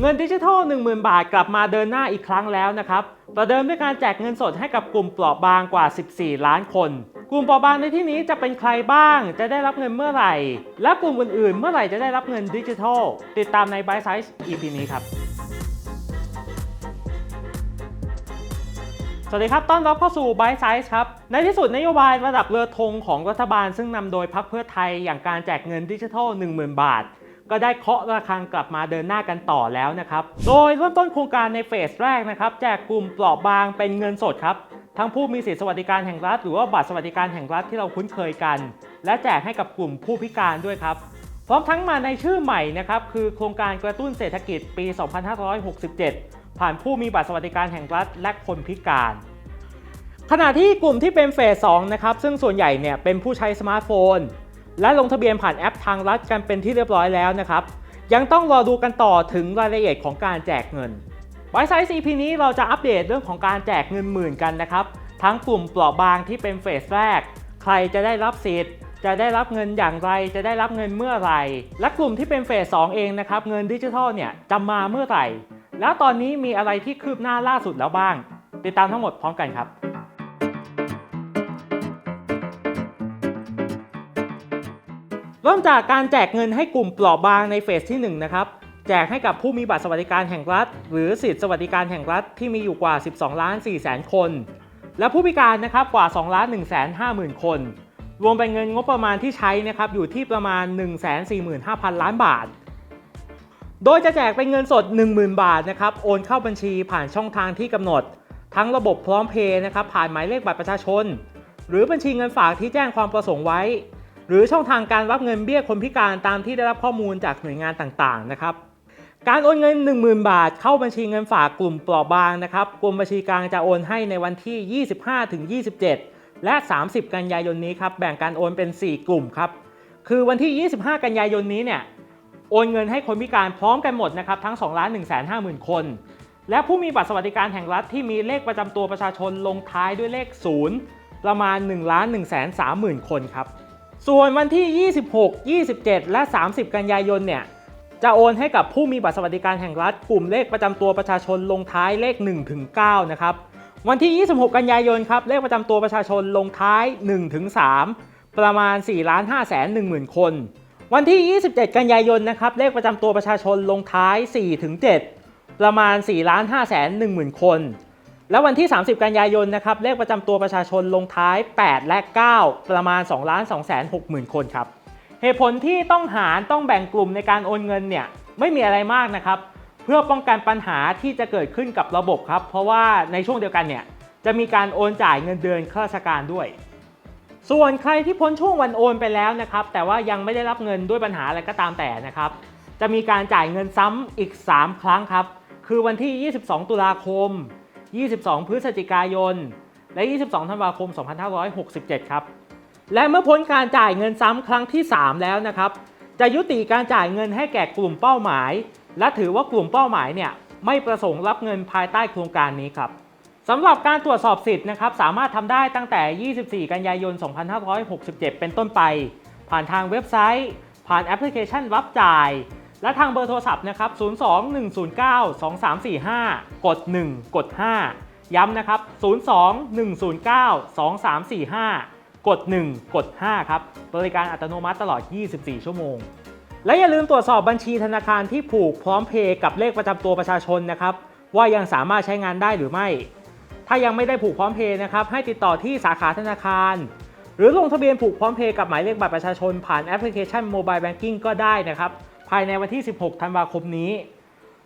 เงินดิจิทัล 10,000 บาท กลับมาเดินหน้าอีกครั้งแล้วนะครับ ประเดิมด้วยการแจกเงินสดให้กับกลุ่มเปราะบางกว่า 14 ล้านคน กลุ่มเปราะบางในที่นี้จะเป็นใครบ้าง จะได้รับเงินเมื่อไหร่ และกลุ่มอื่นๆ เมื่อไหร่จะได้รับเงินดิจิทัล ติดตามใน b y Size EP นี้ครับสวัสดีครับ ต้อนรับเข้าสู่ b y Size ครับ ในที่สุดนโยบายระดับเรือธงของรัฐบาลซึ่งนำโดยพรรคเพื่อไทยอย่างการแจกเงินดิจิทัล 10,000 บาท ก็ได้เคาะระฆังกลับมาเดินหน้ากันต่อแล้วนะครับ โดยเริ่มต้นโครงการในเฟสแรกนะครับแจกกลุ่มเปราะบางเป็นเงินสดครับทั้งผู้มีสิทธิสวัสดิการแห่งรัฐ หรือว่าบัตรสวัสดิการแห่งรัฐที่เราคุ้นเคยกัน และแจกให้กับกลุ่มผู้พิการด้วยครับ พร้อมทั้งมาในชื่อใหม่นะครับคือโครงการกระตุ้นเศรษฐกิจปี 2567 ผ่านผู้มีบัตรสวัสดิการแห่งรัฐ และคนพิการขณะที่กลุ่มที่เป็นเฟส2นะครับซึ่งส่วนใหญ่เนี่ยเป็นผู้ใช้สมาร์ทโฟน และลงทะเบียนผ่านแอปทางรัฐกันเป็นที่เรียบร้อยแล้วนะครับ ยังต้องรอดูกันต่อถึงรายละเอียดของการแจกเงินไว้ไซส์ EP นี้เราจะอัปเดตเรื่องของการแจกเงินหมื่นกันนะครับ ทั้งกลุ่มเปราะบางที่เป็นเฟสแรก ใครจะได้รับสิทธิ์ จะได้รับเงินอย่างไร จะได้รับเงินเมื่อไหร่ และกลุ่มที่เป็นเฟส2เองนะครับ เงินดิจิทัลเนี่ยจะมาเมื่อไหร่ แล้วตอนนี้มีอะไรที่คืบหน้าล่าสุดแล้วบ้าง ติดตามทั้งหมดพร้อมกันครับ เริ่มจากการแจกเงินให้กลุ่มเปราะบางในเฟสที่1นะครับแจกให้กับผู้มีบัตรสวัสดิการแห่งรัฐ หรือสิทธิสวัสดิการแห่งรัฐที่มีอยู่กว่า 12 ล้าน4แสนคน และผู้พิการนะครับกว่า2ล้าน1แสน5หมื่นคน รวมเป็นเงินงบประมาณที่ใช้นะครับอยู่ที่ประมาณ 145,000 ล้านบาท โดยจะแจกเป็นเงินสด 10,000 บาทนะครับโอนเข้าบัญชีผ่านช่องทางที่กำหนด ทั้งระบบพร้อมเพย์นะครับผ่านหมายเลขบัตรประชาชน หรือบัญชีเงินฝากที่แจ้งความประสงค์ไว้ หรือช่องทางการรับเงินเบี้ยคนพิการตามที่ได้รับข้อมูลจากหน่วยงานต่างๆนะครับการโอนเงิน 10,000 บาท เข้าบัญชีเงินฝากกลุ่มเปราะบางนะครับกรมบัญชีกลางจะโอนให้ในวันที่ 25ถึง27 และ 30 กันยายนนี้ครับแบ่งการโอนเป็น 4 กลุ่มครับคือวันที่ 25 กันยายนนี้เนี่ยโอนเงินให้คนพิการพร้อมกันหมดนะครับทั้ง2ล้าน1 5 0 0 0 0คน และผู้มีบัตรสวัสดิการแห่งรัฐที่มีเลขประจำตัวประชาชนลงท้ายด้วยเลข 0 ประมาณ1ล้าน1 3 0 0 0 0 คนครับ ส่วนวันที่ 26 27 และ 30 กันยายนเนี่ยจะโอนให้กับผู้มีบัตรสวัสดิการแห่งรัฐกลุ่มเลขประจำตัวประชาชนลงท้ายเลข1ถึง9นะครับวันที่ 26 กันยายนครับเลขประจำตัวประชาชนลงท้าย1ถึง3ประมาณ4ล้าน5แสน1หมื่นคน วันที่ 27 กันยายนนะครับเลขประจำตัวประชาชนลงท้าย4ถึง7ประมาณ4ล้าน5แสน1หมื่นคน แล้ววันที่ 30 กันยายนนะครับเลขประจำตัวประชาชนลงท้าย 8 และ 9 ประมาณ2ล้าน2แสน6หมื่นคนครับเหตุผลที่ต้องหารต้องแบ่งกลุ่มในการโอนเงินเนี่ยไม่มีอะไรมากนะครับเพื่อป้องกันปัญหาที่จะเกิดขึ้นกับระบบครับ เพราะว่าในช่วงเดียวกันเนี่ยจะมีการโอนจ่ายเงินเดือนข้าราชการด้วย ส่วนใครที่พ้นช่วงวันโอนไปแล้วนะครับแต่ว่ายังไม่ได้รับเงินด้วยปัญหาอะไรก็ตามแต่นะครับจะมีการจ่ายเงินซ้ำอีก 3 ครั้งครับคือวันที่ 22 ตุลาคม 22 พฤศจิกายน และ 22 ธันวาคม 2567 ครับ และเมื่อพ้นการจ่ายเงินซ้ำครั้งที่ 3 แล้วนะครับ จะยุติการจ่ายเงินให้แก่กลุ่มเป้าหมาย และถือว่ากลุ่มเป้าหมายเนี่ยไม่ประสงค์รับเงินภายใต้โครงการนี้ครับสำหรับการตรวจสอบสิทธิ์นะครับสามารถทำได้ตั้งแต่ 24 กันยายน 2567 เป็นต้นไป ผ่านทางเว็บไซต์ ผ่านแอปพลิเคชันรับจ่าย และทางเบอร์โทรศัพท์นะครับ 02-109-2345 กด 1 กด 5 ย้ำนะครับ 02-109-2345 กด 1 กด 5 ครับ บริการอัตโนมัติตลอด 24 ชั่วโมง และอย่าลืมตรวจสอบบัญชีธนาคารที่ผูกพร้อมเพย์กับเลขประจำตัวประชาชนนะครับ ว่ายังสามารถใช้งานได้หรือไม่ ถ้ายังไม่ได้ผูกพร้อมเพย์นะครับ ให้ติดต่อที่สาขาธนาคารหรือลงทะเบียนผูกพร้อมเพย์กับหมายเลขบัตรประชาชนผ่านแอปพลิเคชัน Mobile Banking ก็ได้นะครับ ภายในวันที่ 16 ธันวาคมนี้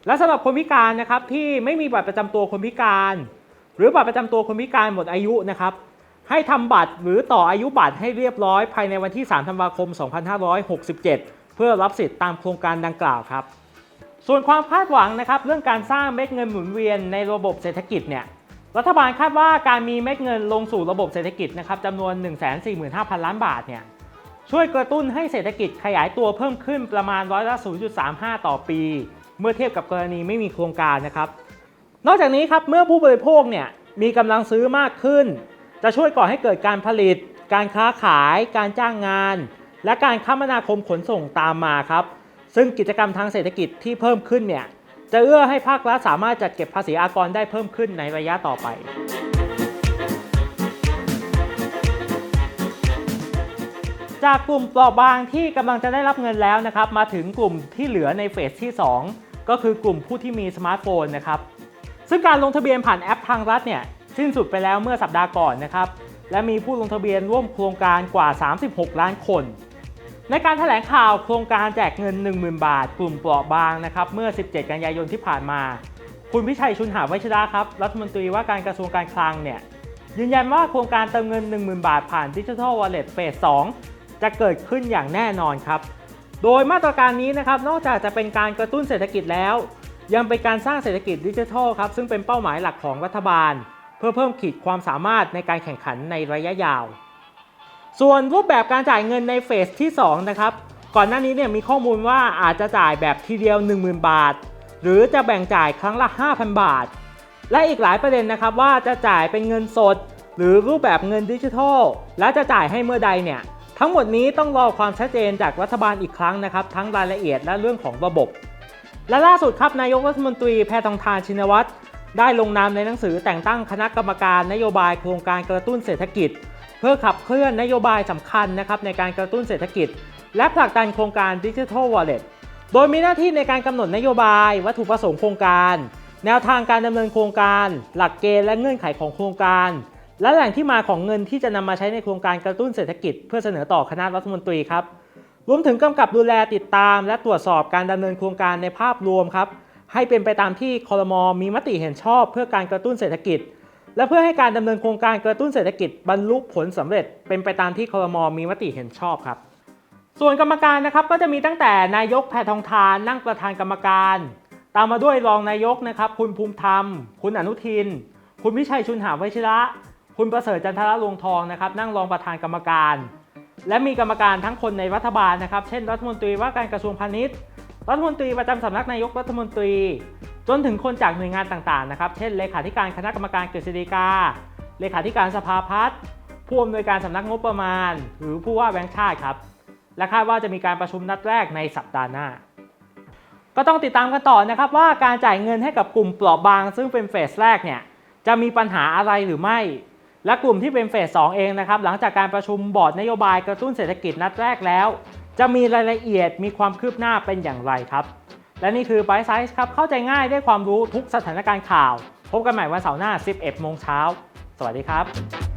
และสำหรับคนพิการนะครับที่ไม่มีบัตรประจำตัวคนพิการ หรือบัตรประจำตัวคนพิการหมดอายุนะครับให้ทำบัตรหรือต่ออายุบัตรให้เรียบร้อยภายในวันที่ 3 ธันวาคม 2567 เพื่อรับสิทธิ์ตามโครงการดังกล่าวครับ ส่วนความคาดหวังนะครับเรื่องการสร้างเม็ดเงินหมุนเวียนในระบบเศรษฐกิจเนี่ยรัฐบาลคาดว่าการมีเม็ดเงินลงสู่ระบบเศรษฐกิจนะครับจำนวน 145,000 ล้านบาทเนี่ย ช่วยกระตุ้นให้เศรษฐกิจขยายตัวเพิ่มขึ้นประมาณร้อยละ 0.35 ต่อปี เมื่อเทียบกับกรณีไม่มีโครงการนะครับ นอกจากนี้ครับเมื่อผู้บริโภคเนี่ยมีกำลังซื้อมากขึ้น จะช่วยก่อให้เกิดการผลิต การค้าขาย การจ้างงาน และการคมนาคมขนส่งตามมาครับ ซึ่งกิจกรรมทางเศรษฐกิจที่เพิ่มขึ้นเนี่ยจะเอื้อให้ภาครัฐสามารถจัดเก็บภาษีอากรได้เพิ่มขึ้นในระยะต่อไป จากกลุ่มเปราะบางที่กำลังจะได้รับเงินแล้วนะครับ มาถึงกลุ่มที่เหลือในเฟสที่ 2 ก็คือกลุ่มผู้ที่มีสมาร์ทโฟนนะครับ ซึ่งการลงทะเบียนผ่านแอปทางรัฐเนี่ยสิ้นสุดไปแล้วเมื่อสัปดาห์ก่อนนะครับ และมีผู้ลงทะเบียนร่วมโครงการกว่า 36 ล้านคน ในการแถลงข่าวโครงการแจกเงิน 10,000 บาท กลุ่มเปราะบางนะครับเมื่อ 17 กันยายนที่ผ่านมา คุณพิชัยชุนหาวิชดาครับรัฐมนตรีว่าการกระทรวงการคลังเนี่ยยืนยันว่าโครงการเติมเงิน 10,000 บาทผ่านดิจิทัลวอลเล็ตเฟส2 จะเกิดขึ้นอย่างแน่นอนครับ โดยมาตรการนี้นะครับนอกจากจะเป็นการกระตุ้นเศรษฐกิจแล้ว ยังเป็นการสร้างเศรษฐกิจดิจิทัลครับซึ่งเป็นเป้าหมายหลักของรัฐบาล เพื่อเพิ่มขีดความสามารถในการแข่งขันในระยะยาว ส่วนรูปแบบการจ่ายเงินในเฟสที่2นะครับก่อนหน้านี้เนี่ยมีข้อมูลว่าอาจจะจ่ายแบบทีเดียว 10,000 บาท หรือจะแบ่งจ่ายครั้งละ 5,000 บาท และอีกหลายประเด็นนะครับว่าจะจ่ายเป็นเงินสด หรือรูปแบบเงินดิจิทัล และจะจ่ายให้เมื่อใดเนี่ย ทั้งหมดนี้ต้องรอความชัดเจนจากรัฐบาลอีกครั้งนะครับ ทั้งรายละเอียดและเรื่องของระบบ และล่าสุดครับนายกรัฐมนตรีแพทองทานชินวัตรได้ลงนามในหนังสือแต่งตั้งคณะกรรมการนโยบายโครงการกระตุ้นเศรษฐกิจ เพื่อขับเคลื่อนนโยบายสำคัญนะครับในการกระตุ้นเศรษฐกิจ และผลักดันโครงการดิจิทัลวอลเล็ตโดยมีหน้าที่ในการกำหนดนโยบาย วัตถุประสงค์โครงการ แนวทางการดำเนินโครงการ หลักเกณฑ์และเงื่อนไขของโครงการ และแหล่งที่มาของเงินที่จะนำมาใช้ในโครงการกระตุ้นเศรษฐกิจ เพื่อเสนอต่อคณะรัฐมนตรีครับรวมถึงกำกับดูแลติดตาม และตรวจสอบการดำเนินโครงการในภาพรวมครับ ให้เป็นไปตามที่คอรมอมีมติเห็นชอบ เพื่อการกระตุ้นเศรษฐกิจ และเพื่อให้การดำเนินโครงการกระตุ้นเศรษฐกิจบรรลุผลสำเร็จ เป็นไปตามที่คอรมอมีมติเห็นชอบครับ ส่วนกรรมการนะครับก็จะมีตั้งแต่นายกแพทองทานนั่งประธานกรรมการ ตามมาด้วยรองนายกนะครับ คุณภูมิธรรม คุณอนุทิน คุณวิชัยชุนหาวิชระ คุณประเสริฐจันทรลวงทองนะครับนั่งรองประธานกรรมการ และมีกรรมการทั้งคนในรัฐบาลนะครับ เช่น รัฐมนตรีว่าการกระทรวงพาณิชย์ รัฐมนตรีประจำสำนักนายกรัฐมนตรี จนถึงคนจากหน่วยงานต่างๆนะครับ เช่นเลขาธิการคณะกรรมการกฤษฎีกา เลขาธิการสภาพัฒน์ผู้อำนวยการสำนักงบประมาณ หรือผู้ว่าแบงค์ชาติครับและคาดว่าจะมีการประชุมนัดแรกในสัปดาห์หน้า ก็ต้องติดตามกันต่อนะครับว่าการจ่ายเงินให้กับกลุ่มเปราะบาง ซึ่งเป็นเฟสแรกเนี่ยจะมีปัญหาอะไรหรือไม่ และกลุ่มที่เป็นเฟส2เองนะครับหลังจากการประชุมบอร์ดนโยบายกระตุ้นเศรษฐกิจนัดแรกแล้ว จะมีรายละเอียดมีความคืบหน้าเป็นอย่างไรครับ และนี่คือ b บ t e Size ครับเข้าใจง่ายได้ความรู้ทุกสถานการณ์ข่าว พบกันใหม่วันเสาร์หน้า 11 โมงเช้า สวัสดีครับ